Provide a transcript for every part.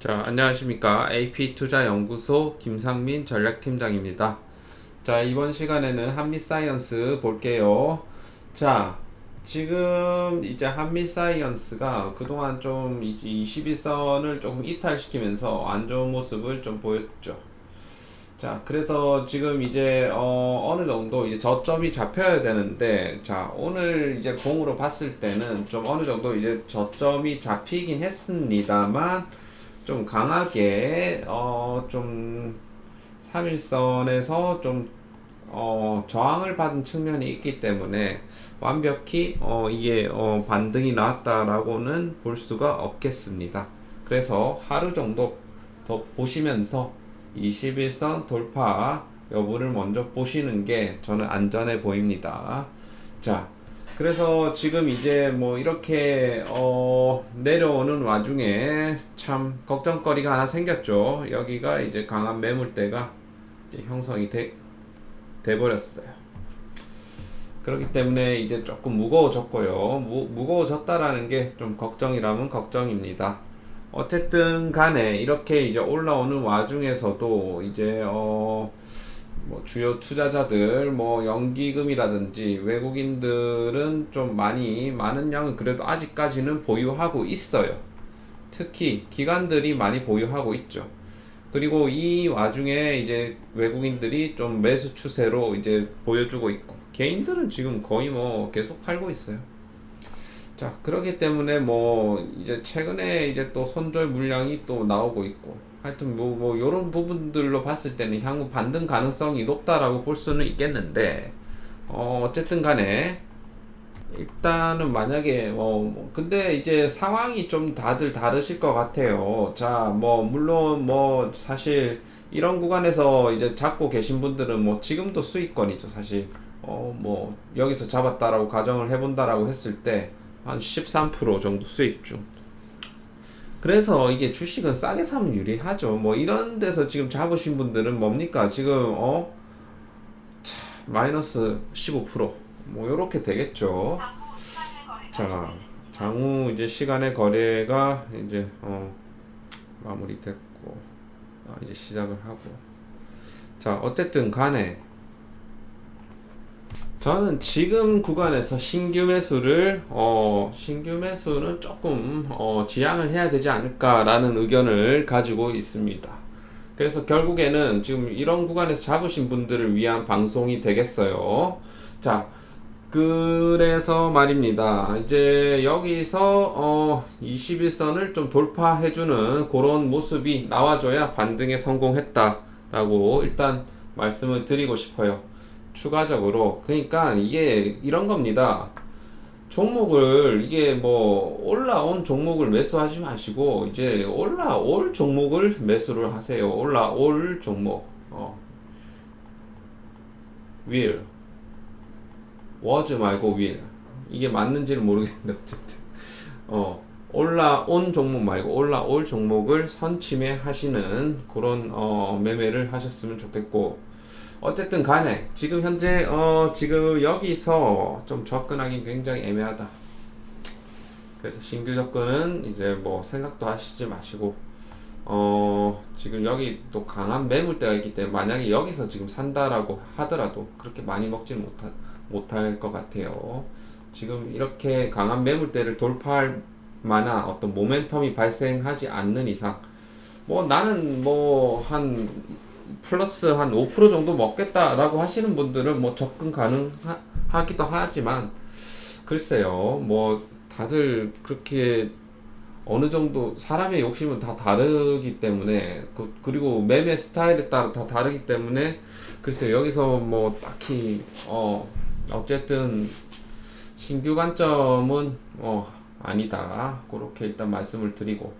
자, 안녕하십니까. AP투자연구소 김상민 전략팀장입니다. 자, 이번 시간에는 한미사이언스 볼게요. 자, 지금 이제 한미사이언스가 그동안 좀 21선을 조금 이탈시키면서 안 좋은 모습을 좀 보였죠. 자, 그래서 지금 이제 어, 어느 정도 이제 저점이 잡혀야 되는데, 자, 오늘 이제 공으로 봤을 때는 좀 어느 정도 이제 저점이 잡히긴 했습니다만, 좀 강하게 어 좀 3일선에서 좀 어, 저항을 받은 측면이 있기 때문에 완벽히 어, 이게 어, 반등이 나왔다라고는 볼 수가 없겠습니다. 그래서 하루 정도 더 보시면서 21선 돌파 여부를 먼저 보시는 게 저는 안전해 보입니다. 자, 그래서 지금 이제 뭐 이렇게 어 내려오는 와중에 참 걱정거리가 하나 생겼죠. 여기가 이제 강한 매물대가 이제 형성이 돼, 돼 버렸어요. 그렇기 때문에 이제 조금 무거워졌고요. 무, 무거워졌다라는 게 좀 걱정이라면 걱정입니다. 어쨌든 간에 이렇게 이제 올라오는 와중에서도 이제 어 뭐 주요 투자자들 뭐 연기금이라든지 외국인들은 좀 많이 많은 양은 그래도 아직까지는 보유하고 있어요. 특히 기관들이 많이 보유하고 있죠. 그리고 이 와중에 이제 외국인들이 좀 매수 추세로 이제 보여주고 있고 개인들은 지금 거의 뭐 계속 팔고 있어요. 자, 그렇기 때문에 뭐 이제 최근에 이제 또 손절 물량이 또 나오고 있고 하여튼 뭐, 뭐, 요런 부분들로 봤을 때는 향후 반등 가능성이 높다라고 볼 수는 있겠는데, 어, 어쨌든 간에, 일단은 만약에, 뭐, 근데 이제 상황이 좀 다들 다르실 것 같아요. 자, 뭐, 물론 뭐, 사실, 이런 구간에서 이제 잡고 계신 분들은 뭐, 지금도 수익권이죠, 사실. 어, 뭐, 여기서 잡았다라고 가정을 해 본다라고 했을 때, 한 13% 정도 수익 중. 그래서 이게 주식은 싸게 사면 유리하죠. 뭐 이런 데서 지금 잡으신 분들은 뭡니까? 지금 어 차, 마이너스 15%뭐 요렇게 되겠죠. 자, 장우 이제 시간의 거래가 이제 어 마무리됐고 아, 이제 시작을 하고 자 어쨌든 간에 저는 지금 구간에서 신규 매수를 어 신규 매수는 조금 어 지양을 해야 되지 않을까라는 의견을 가지고 있습니다. 그래서 결국에는 지금 이런 구간에서 잡으신 분들을 위한 방송이 되겠어요. 자, 그래서 말입니다. 이제 여기서 어 21선을 좀 돌파해주는 그런 모습이 나와줘야 반등에 성공했다라고 일단 말씀을 드리고 싶어요. 추가적으로 그러니까 이게 이런 겁니다. 종목을 이게 뭐 올라온 종목을 매수하지 마시고 이제 올라올 종목을 매수를 하세요. 올라올 종목. 어. will was 말고 will 이게 맞는지는 모르겠는데 어쨌든 어 올라온 종목 말고 올라올 종목을 선침해 하시는 그런 어 매매를 하셨으면 좋겠고 어쨌든 간에 지금 현재 어 지금 여기서 좀 접근하기 굉장히 애매하다. 그래서 신규 접근은 이제 뭐 생각도 하시지 마시고 어 지금 여기 또 강한 매물대가 있기 때문에 만약에 여기서 지금 산다라고 하더라도 그렇게 많이 먹지는 못하, 못할 것 같아요. 지금 이렇게 강한 매물대를 돌파할 만한 어떤 모멘텀이 발생하지 않는 이상 뭐 나는 뭐한 플러스 한 5% 정도 먹겠다라고 하시는 분들은 뭐 접근 가능하기도 하지만 글쎄요 뭐 다들 그렇게 어느 정도 사람의 욕심은 다 다르기 때문에 그, 그리고 매매 스타일에 따라 다 다르기 때문에 글쎄요 여기서 뭐 딱히 어 어쨌든 신규 관점은 어 아니다. 그렇게 일단 말씀을 드리고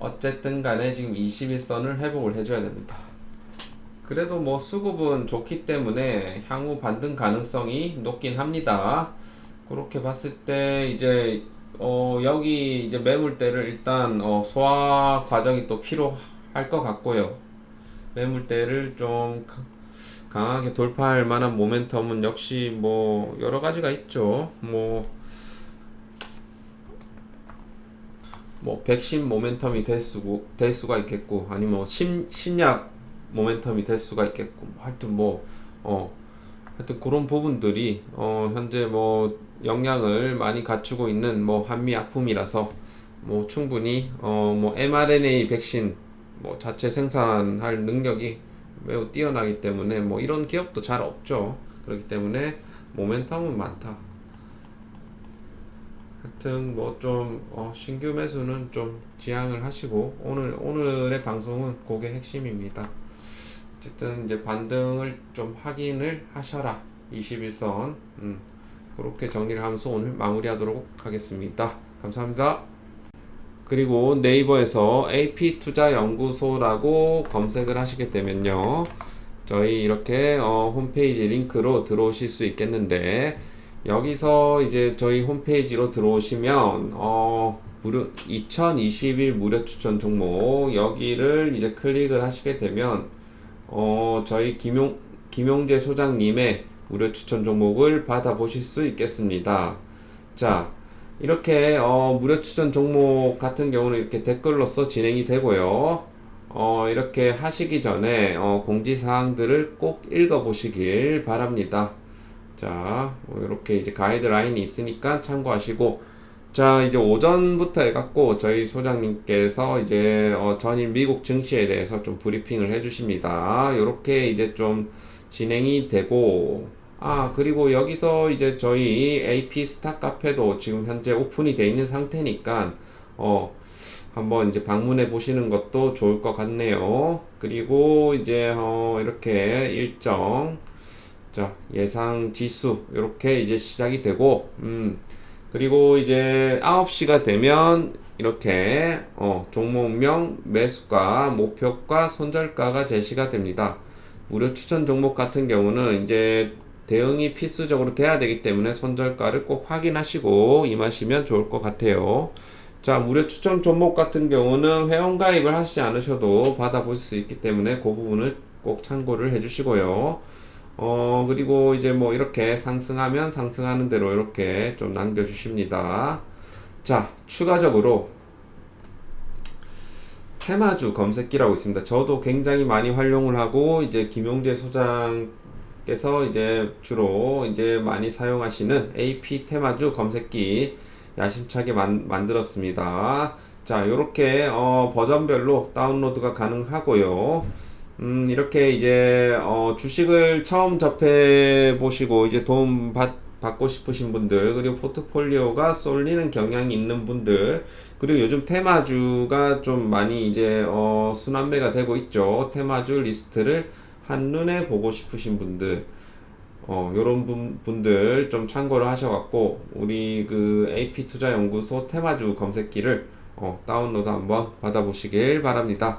어쨌든 간에 지금 21선을 회복을 해줘야 됩니다. 그래도 뭐 수급은 좋기 때문에 향후 반등 가능성이 높긴 합니다. 그렇게 봤을 때 이제 어 여기 이제 매물대를 일단 어 소화 과정이 또 필요할 것 같고요. 매물대를 좀 강하게 돌파할 만한 모멘텀은 역시 뭐 여러 가지가 있죠. 뭐 뭐 백신 모멘텀이 될, 수고, 될 수가 있겠고 아니면 뭐 신, 신약 모멘텀이 될 수가 있겠고 뭐 하여튼 뭐 어, 하여튼 그런 부분들이 어, 현재 뭐 영향을 많이 갖추고 있는 뭐 한미 약품이라서 뭐 충분히 어, 뭐 mRNA 백신 뭐 자체 생산할 능력이 매우 뛰어나기 때문에 뭐 이런 기업도 잘 없죠. 그렇기 때문에 모멘텀은 많다. 하여튼 뭐좀 신규 매수는 좀 지양을 하시고 오늘 오늘의 방송은 그게 핵심입니다. 어쨌든 이제 반등을 좀 확인을 하셔라 21선 음, 그렇게 정리를 하면서 오늘 마무리하도록 하겠습니다. 감사합니다. 그리고 네이버에서 AP투자연구소라고 검색을 하시게 되면요. 저희 이렇게 어, 홈페이지 링크로 들어오실 수 있겠는데 여기서 이제 저희 홈페이지로 들어오시면 어, 무료 2021 무료 추천 종목 여기를 이제 클릭을 하시게 되면 어, 저희 김용 김용재 소장님의 무료 추천 종목을 받아보실 수 있겠습니다. 자, 이렇게 어, 무료 추천 종목 같은 경우는 이렇게 댓글로서 진행이 되고요. 어, 이렇게 하시기 전에 어, 공지사항들을 꼭 읽어보시길 바랍니다. 자, 뭐 이렇게 이제 가이드라인이 있으니까 참고하시고, 자, 이제 오전부터 해갖고 저희 소장님께서 이제 어, 전일 미국 증시에 대해서 좀 브리핑을 해주십니다. 이렇게 이제 좀 진행이 되고, 아, 그리고 여기서 이제 저희 AP 스타 카페도 지금 현재 오픈이 돼 있는 상태니까, 어, 한번 이제 방문해 보시는 것도 좋을 것 같네요. 그리고 이제 어, 이렇게 일정, 자, 예상 지수, 이렇게 이제 시작이 되고, 음, 그리고 이제 9시가 되면 이렇게 어, 종목명, 매수가, 목표가, 손절가가 제시가 됩니다. 무료 추천 종목 같은 경우는 이제 대응이 필수적으로 돼야 되기 때문에 손절가를 꼭 확인하시고 임하시면 좋을 것 같아요. 자, 무료 추천 종목 같은 경우는 회원 가입을 하시지 않으셔도 받아보실 수 있기 때문에 그 부분을 꼭 참고를 해주시고요. 어, 그리고 이제 뭐 이렇게 상승하면 상승하는 대로 이렇게 좀 남겨주십니다. 자, 추가적으로 테마주 검색기라고 있습니다. 저도 굉장히 많이 활용을 하고 이제 김용재 소장께서 이제 주로 이제 많이 사용하시는 AP 테마주 검색기 야심차게 만, 만들었습니다. 자, 요렇게 어, 버전별로 다운로드가 가능하고요. 음, 이렇게 이제 어, 주식을 처음 접해 보시고 이제 도움 받, 받고 싶으신 분들 그리고 포트폴리오가 쏠리는 경향이 있는 분들 그리고 요즘 테마주가 좀 많이 이제 어, 순환매가 되고 있죠. 테마주 리스트를 한눈에 보고 싶으신 분들 어, 요런 분, 분들 좀 참고를 하셔갖고, 우리 그 AP 투자 연구소 테마주 검색기를 어, 다운로드 한번 받아보시길 바랍니다.